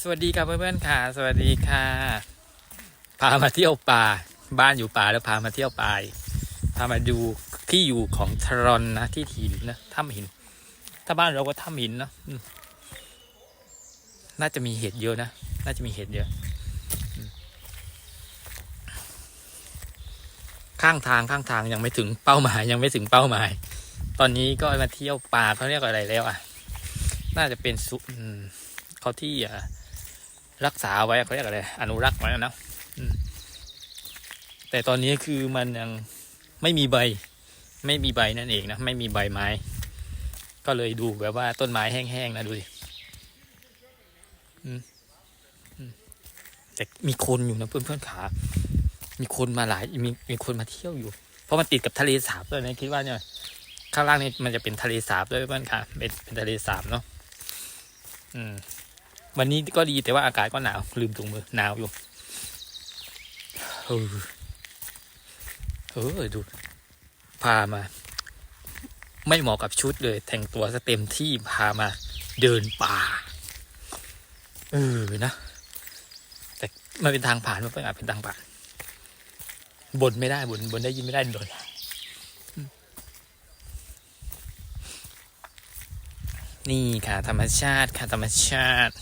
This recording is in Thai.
สวัสดีครับเพื่อนๆค่ะ สวัสดีค่ะ พามาเที่ยวป่า บ้านอยู่ป่าแล้วพามาเที่ยวป่าพามาดูที่อยู่ของทรอนนะที่หินนะถ้ำหิน ถ้าบ้านเราก็ถ้ำหินเนอะน่าจะมีเห็ดเยอะนะน่าจะมีเห็ดเยอะ ข้างทางข้างทางยังไม่ถึงเป้าหมายยังไม่ถึงเป้าหมาย ตอนนี้ก็มาเที่ยวป่าเขาเรียกอะไรแล้วอะ น่าจะเป็นสุเขาที่อะ รักษาไว้เขาเรียกอะไรอนุรักษ์ไว้นะแต่ตอนนี้คือมันยังไม่มีใบ ไม่มีใบนั่นเองนะไม่มีใบไม้ ก็เลยดูแบบว่าต้นไม้แห้งๆนะดูดิแต่มีคนอยู่นะเพื่อนๆขา มีคนมาหลายมีมีคนมาเที่ยวอยู่ เพราะมันติดกับทะเลสาบด้วยนะคิดว่าเนี่ยข้างล่างนี่มันจะเป็นทะเลสาบด้วยเพื่อนค่ะเป็นเป็นทะเลสาบเนาะอืม วันนี้ก็ดีแต่ว่าอากาศก็หนาว ลืมถุงมือหนาวอยู่เออเออดู พามา ไม่เหมาะกับชุดเลย แต่งตัวซะเต็มที่พามา เดินป่า เออนะ แต่มันเป็นทางผ่านมันเป็นอาจเป็นทางผ่านบนไม่ได้บนบนได้ยินไม่ได้โดนนี่ค่ะ ธรรมชาติค่ะ ธรรมชาติ